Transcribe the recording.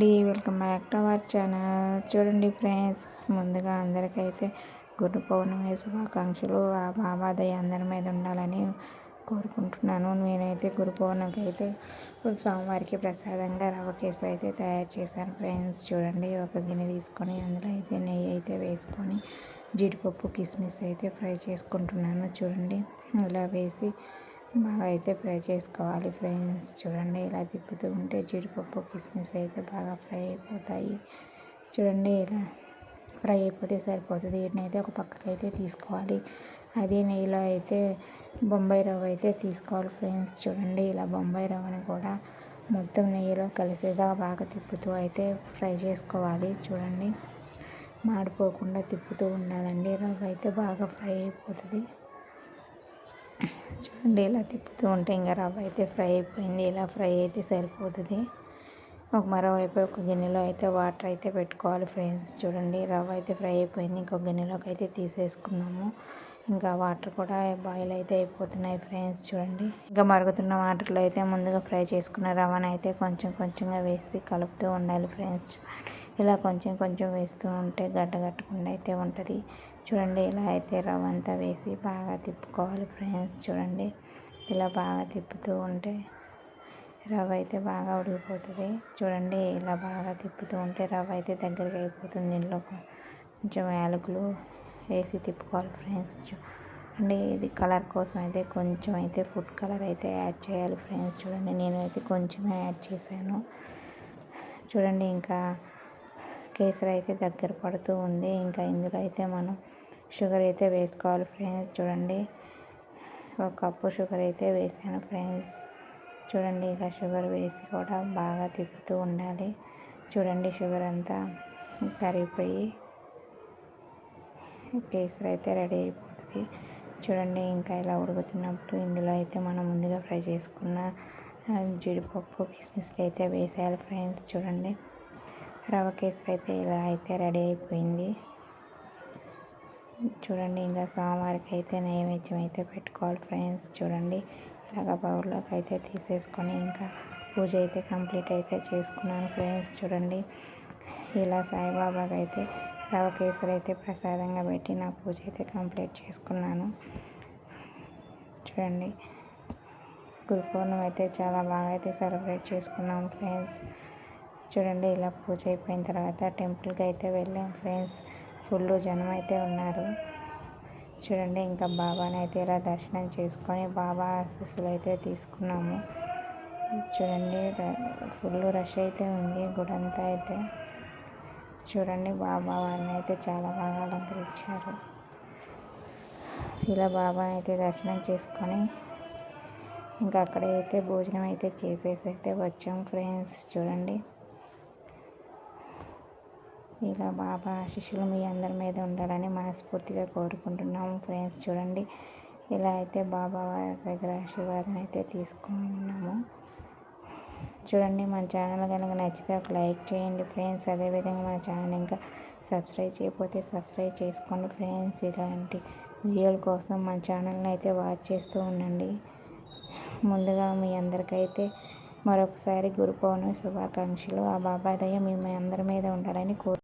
అండి welcome back to our channel. చూడండి friends ముందుగా అందరికైతే గురు పౌర్ణమి శుభాకాంక్షలు. ఆ బాబాదయ్య అందరి మీద ఉండాలని కోరుకుంటున్నాను. నేనైతే గురు పౌర్ణమికి అయితే స్వామివారికి ప్రసాదంగా రవ్వ కేసు అయితే తయారు చేశాను ఫ్రెండ్స్. చూడండి ఒక గిన్నె తీసుకొని అందులో అయితే నెయ్యి అయితే వేసుకొని జీడిపప్పు కిస్మిస్ అయితే ఫ్రై చేసుకుంటున్నాను. చూడండి ఇలా వేసి బాగా అయితే ఫ్రై చేసుకోవాలి ఫ్రెండ్స్. చూడండి ఇలా తిప్పుతూ ఉంటే జీడిపప్పు కిస్మిస్ అయితే బాగా ఫ్రై అయిపోతాయి. చూడండి ఇలా ఫ్రై అయిపోతే సరిపోతుంది. వీటిని అయితే ఒక పక్కకి అయితే తీసుకోవాలి. అదే నెయ్యిలో అయితే బొంబాయి రవ్వ అయితే తీసుకోవాలి ఫ్రెండ్స్. చూడండి ఇలా బొంబాయి రవ్వని కూడా మొత్తం నెయ్యిలో కలిసేదా బాగా తిప్పుతూ అయితే ఫ్రై చేసుకోవాలి. చూడండి మాడిపోకుండా తిప్పుతూ ఉండాలండి. రవ్వ అయితే బాగా ఫ్రై అయిపోతుంది. చూడండి ఇలా తిప్పుతూ ఉంటే ఇంకా రవ్వ అయితే ఫ్రై అయిపోయింది. ఇలా ఫ్రై అయితే సరిపోతుంది. ఒక మరోవైపు ఒక గిన్నెలో అయితే వాటర్ అయితే పెట్టుకోవాలి ఫ్రెండ్స్. చూడండి రవ్వ అయితే ఫ్రై అయిపోయింది. ఇంకొక గిన్నెలోకి అయితే తీసేసుకున్నాము. ఇంకా వాటర్ కూడా బాయిల్ అయితే అయిపోతున్నాయి ఫ్రెండ్స్. చూడండి ఇంకా మరుగుతున్న వాటర్లో అయితే ముందుగా ఫ్రై చేసుకున్న రవ్వను అయితే కొంచెం కొంచెంగా వేసి కలుపుతూ ఉండాలి ఫ్రెండ్స్. చూడండి. ఇలా కొంచెం కొంచెం వేస్తూ ఉంటే గడ్డగట్టకుండా అయితే ఉంటుంది. చూడండి ఇలా అయితే రవ్వ అంతా వేసి బాగా తిప్పుకోవాలి ఫ్రెండ్స్. చూడండి ఇలా బాగా తిప్పుతూ ఉంటే రవ్వ అయితే బాగా ఉడికిపోతుంది. చూడండి ఇలా బాగా తిప్పుతూ ఉంటే రవ్వ అయితే దగ్గరికి అయిపోతుంది. ఇంట్లో కొంచెం యాలకులు వేసి తిప్పుకోవాలి ఫ్రెండ్స్. చూడండి ఇది కలర్ కోసం అయితే కొంచెం అయితే ఫుడ్ కలర్ అయితే యాడ్ చేయాలి ఫ్రెండ్స్. చూడండి నేను అయితే కొంచెమే యాడ్ చేశాను. చూడండి ఇంకా కేసరి అయితే దగ్గర పడుతూ ఉంది. ఇంకా ఇందులో అయితే మనం షుగర్ అయితే వేసుకోవాలి ఫ్రెండ్స్. చూడండి. ఒక కప్పు షుగర్ అయితే వేసాను ఫ్రెండ్స్. చూడండి ఇలా షుగర్ వేసి కూడా బాగా తిప్పుతూ ఉండాలి. చూడండి షుగర్ అంతా కరిగిపోయి కేసరి అయితే రెడీ అయిపోతుంది. చూడండి ఇంకా ఇలా ఉడుకుతున్నప్పుడు ఇందులో అయితే మనం ముందుగా ఫ్రై చేసుకున్న జీడిపప్పు కిస్మిస్లు అయితే వేసేయాలి ఫ్రెండ్స్. చూడండి. రవ్వ కేసరి అయితే ఇలా అయితే రెడీ అయిపోయింది. చూడండి ఇంకా సోమవారికి అయితే నైవేద్యం అయితే పెట్టుకోవాలి ఫ్రెండ్స్. చూడండి ఇలాగ బౌల్లోకి అయితే తీసేసుకొని ఇంకా పూజ అయితే కంప్లీట్ అయితే చేసుకున్నాను ఫ్రెండ్స్. చూడండి ఇలా సాయిబాబాకి అయితే రవ కేసరి అయితే ప్రసాదంగా పెట్టి నా పూజ అయితే కంప్లీట్ చేసుకున్నాను. చూడండి గురు పూర్ణం అయితే చాలా బాగా అయితే సెలబ్రేట్ చేసుకున్నాము ఫ్రెండ్స్. చూడండి ఇలా పూజ అయిపోయిన తర్వాత టెంపుల్కి అయితే వెళ్ళాం ఫ్రెండ్స్ ఫుల్ జనం అయితే ఉన్నారు. చూడండి ఇంకా బాబాని అయితే ఇలా దర్శనం చేసుకొని బాబా ఆశీస్సులు అయితే తీసుకున్నాము. చూడండి ఫుల్ రష్ అయితే ఉంది గుడంతా అయితే. చూడండి బాబా వారిని అయితే చాలా బాగా అలంకరించారు. ఇలా బాబాని అయితే దర్శనం చేసుకొని ఇంకా అక్కడైతే భోజనం అయితే చేసేసి అయితే వచ్చాం ఫ్రెండ్స్ చూడండి. ఇలా బాబా ఆశీస్సులు మీ అందరి మీద ఉండాలని మనస్ఫూర్తిగా కోరుకుంటున్నాము. ఫ్రెండ్స్ చూడండి. ఇలా అయితే బాబా దగ్గర ఆశీర్వాదం అయితే తీసుకున్నాము. చూడండి మన ఛానల్ కనుక నచ్చితే ఒక లైక్ చేయండి ఫ్రెండ్స్. అదేవిధంగా మన ఛానల్ ఇంకా సబ్స్క్రైబ్ చేయకపోతే సబ్స్క్రైబ్ చేసుకోండి ఫ్రెండ్స్. ఇలాంటి వీడియోల కోసం మన ఛానల్ని అయితే వాచ్ చేస్తూ ఉండండి. ముందుగా మీ అందరికైతే మరొకసారి గురు పౌర్ణమి శుభాకాంక్షలు. ఆ బాబా దయ మీ అందరి మీద ఉండాలని కోరు